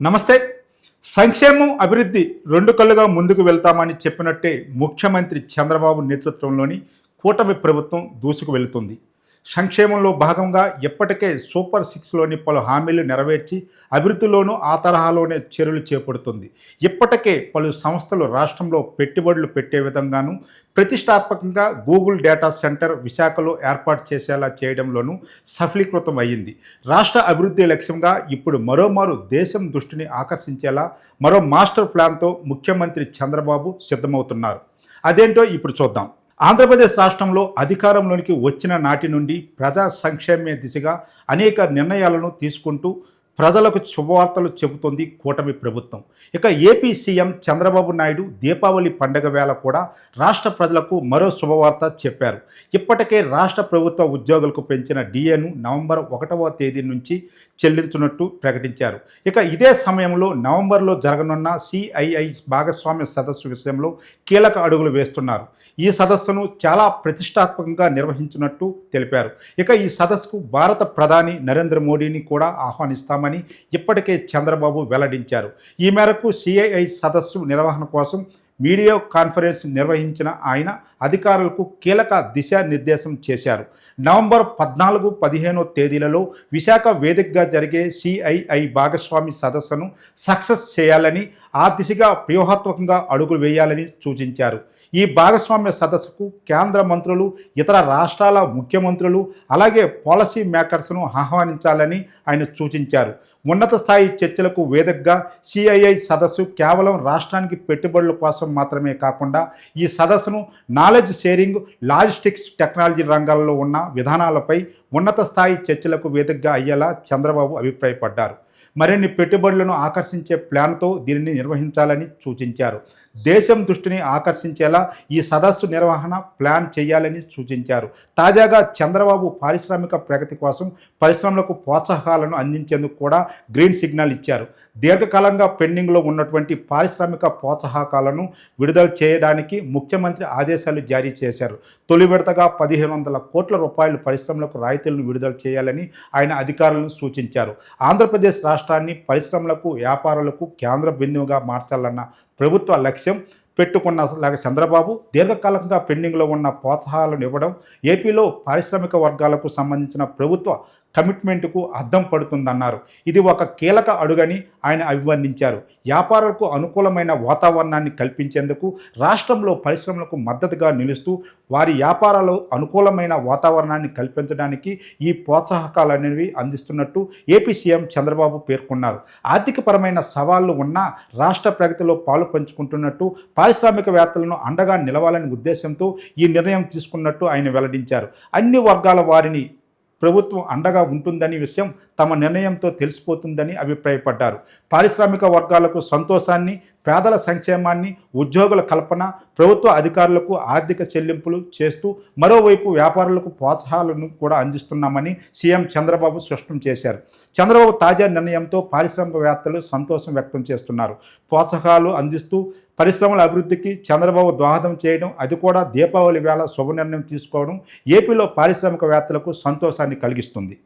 నమస్తే. సంక్షేమం అభివృద్ధి రెండు కళ్ళుగా ముందుకు వెళ్తామని చెప్పినట్టే ముఖ్యమంత్రి చంద్రబాబు నేతృత్వంలోని కూటమి ప్రభుత్వం దూసుకు వెళుతుంది. సంక్షేమంలో భాగంగా ఇప్పటికే సూపర్ సిక్స్లోని పలు హామీలు నెరవేర్చి అభివృద్ధిలోనూ ఆ తరహాలోనే చర్యలు చేపడుతుంది. ఇప్పటికే పలు సంస్థలు రాష్ట్రంలో పెట్టుబడులు పెట్టే విధంగాను ప్రతిష్టాత్మకంగా గూగుల్ డేటా సెంటర్ విశాఖలో ఏర్పాటు చేసేలా చేయడంలోనూ సఫలీకృతం అయ్యింది రాష్ట్ర అభివృద్ధి లక్ష్యంగా ఇప్పుడు మరోమారు దేశం దృష్టిని ఆకర్షించేలా మరో మాస్టర్ ప్లాన్తో ముఖ్యమంత్రి చంద్రబాబు సిద్ధమవుతున్నారు. అదేంటో ఇప్పుడు చూద్దాం. ఆంధ్రప్రదేశ్ రాష్ట్రంలో అధికారంలోనికి వచ్చిన నాటి నుండి ప్రజా సంక్షేమ దిశగా అనేక నిర్ణయాలను తీసుకుంటూ ప్రజలకు శుభవార్తలు చెబుతోంది కూటమి ప్రభుత్వం. ఇక ఏపీ సీఎం చంద్రబాబు నాయుడు దీపావళి పండగ వేళ కూడా రాష్ట్ర ప్రజలకు మరో శుభవార్త చెప్పారు. ఇప్పటికే రాష్ట్ర ప్రభుత్వ ఉద్యోగులకు పెంచిన డిఏను నవంబర్ ఒకటవ తేదీ నుంచి చెల్లించున్నట్టు ప్రకటించారు. ఇక ఇదే సమయంలో నవంబర్లో జరగనున్న సిఐఐ భాగస్వామ్య సదస్సు విషయంలో కీలక అడుగులు వేస్తున్నారు. ఈ సదస్సును చాలా ప్రతిష్టాత్మకంగా నిర్వహించినట్టు తెలిపారు. ఇక ఈ సదస్సుకు భారత ప్రధాని నరేంద్ర మోడీని కూడా ఆహ్వానిస్తామని ఇప్పటికే చంద్రబాబు వెల్లడించారు. ఈ మేరకు సిఐఐ సదస్సు నిర్వహణ కోసం వీడియో కాన్ఫరెన్స్ నిర్వహించిన ఆయన అధికారులకు కీలక దిశానిర్దేశం చేశారు. నవంబర్ పద్నాలుగు పదిహేనో తేదీలలో విశాఖ వేదికగా జరిగే సిఐఐ భాగస్వామి సదస్సును సక్సెస్ చేయాలని ఆ దిశగా వ్యూహాత్మకంగా అడుగులు వేయాలని సూచించారు. ఈ భాగస్వామ్య సదస్సుకు కేంద్ర మంత్రులు ఇతర రాష్ట్రాల ముఖ్యమంత్రులు అలాగే పాలసీ మేకర్స్ను ఆహ్వానించాలని ఆయన సూచించారు. ఉన్నత స్థాయి చర్చలకు వేదికగా సిఐఐ సదస్సు కేవలం రాష్ట్రానికి పెట్టుబడుల కోసం మాత్రమే కాకుండా ఈ సదస్సును నాలెడ్జ్ షేరింగ్ లాజిస్టిక్స్ టెక్నాలజీ రంగాల్లో ఉన్న విధానాలపై ఉన్నత స్థాయి చర్చలకు వేదికగా అయ్యేలా చంద్రబాబు అభిప్రాయపడ్డారు. మరిన్ని పెట్టుబడులను ఆకర్షించే ప్లాన్తో దీనిని నిర్వహించాలని సూచించారు. దేశం దృష్టిని ఆకర్షించేలా ఈ సదస్సు నిర్వహణ ప్లాన్ చేయాలని సూచించారు. తాజాగా చంద్రబాబు పారిశ్రామిక ప్రగతి కోసం పరిశ్రమలకు ప్రోత్సాహాలను అందించేందుకు కూడా గ్రీన్ సిగ్నల్ ఇచ్చారు. దీర్ఘకాలంగా పెండింగ్లో ఉన్నటువంటి పారిశ్రామిక ప్రోత్సాహకాలను విడుదల చేయడానికి ముఖ్యమంత్రి ఆదేశాలు జారీ చేశారు. తొలి విడతగా పదిహేను వందల కోట్ల రూపాయలు పరిశ్రమలకు రాయితీలను విడుదల చేయాలని ఆయన అధికారులను సూచించారు. ఆంధ్రప్రదేశ్ రాష్ట్రాన్ని పరిశ్రమలకు వ్యాపారులకు కేంద్ర బిందువుగా మార్చాలన్న ప్రభుత్వ లక్ష్యం లక్ష్యం పెట్టుకున్న లాగా చంద్రబాబు దీర్ఘకాలంగా పెండింగ్లో ఉన్న ప్రోత్సాహాలను ఇవ్వడం ఏపీలో పారిశ్రామిక వర్గాలకు సంబంధించిన ప్రభుత్వ కమిట్మెంట్కు అద్దం పడుతుందన్నారు. ఇది ఒక కీలక అడుగని ఆయన అభివర్ణించారు. వ్యాపారులకు అనుకూలమైన వాతావరణాన్ని కల్పించేందుకు రాష్ట్రంలో పరిశ్రమలకు మద్దతుగా నిలుస్తూ వారి వ్యాపారాలు అనుకూలమైన వాతావరణాన్ని కల్పించడానికి ఈ ప్రోత్సాహకాలు అనేవి అందిస్తున్నట్టు ఏపీ సీఎం చంద్రబాబు పేర్కొన్నారు. ఆర్థికపరమైన సవాళ్ళు ఉన్నా రాష్ట్ర ప్రగతిలో పాలు పంచుకుంటున్నట్టు పారిశ్రామికవేత్తలను అండగా నిలవాలనే ఉద్దేశంతో ఈ నిర్ణయం తీసుకున్నట్టు ఆయన వెల్లడించారు. అన్ని వర్గాల వారిని ప్రభుత్వం అండగా ఉంటుందని విషయం తమ నిర్ణయంతో తెలిసిపోతుందని అభిప్రాయపడ్డారు. పారిశ్రామిక వర్గాలకు సంతోషాన్ని పేదల సంక్షేమాన్ని ఉద్యోగుల కల్పన ప్రభుత్వ అధికారులకు ఆర్థిక చెల్లింపులు చేస్తూ మరోవైపు వ్యాపారులకు ప్రోత్సాహాలను కూడా అందిస్తున్నామని సీఎం చంద్రబాబు స్పష్టం చేశారు. చంద్రబాబు తాజా నిర్ణయంతో పారిశ్రామికవేత్తలు సంతోషం వ్యక్తం చేస్తున్నారు. ప్రోత్సాహాలు అందిస్తూ పరిశ్రమల అభివృద్ధికి చంద్రబాబు దోహదం చేయడం అది కూడా దీపావళి వేళ శుభ నిర్ణయం తీసుకోవడం ఏపీలో పారిశ్రామికవేత్తలకు సంతోషాన్ని కలిగిస్తుంది.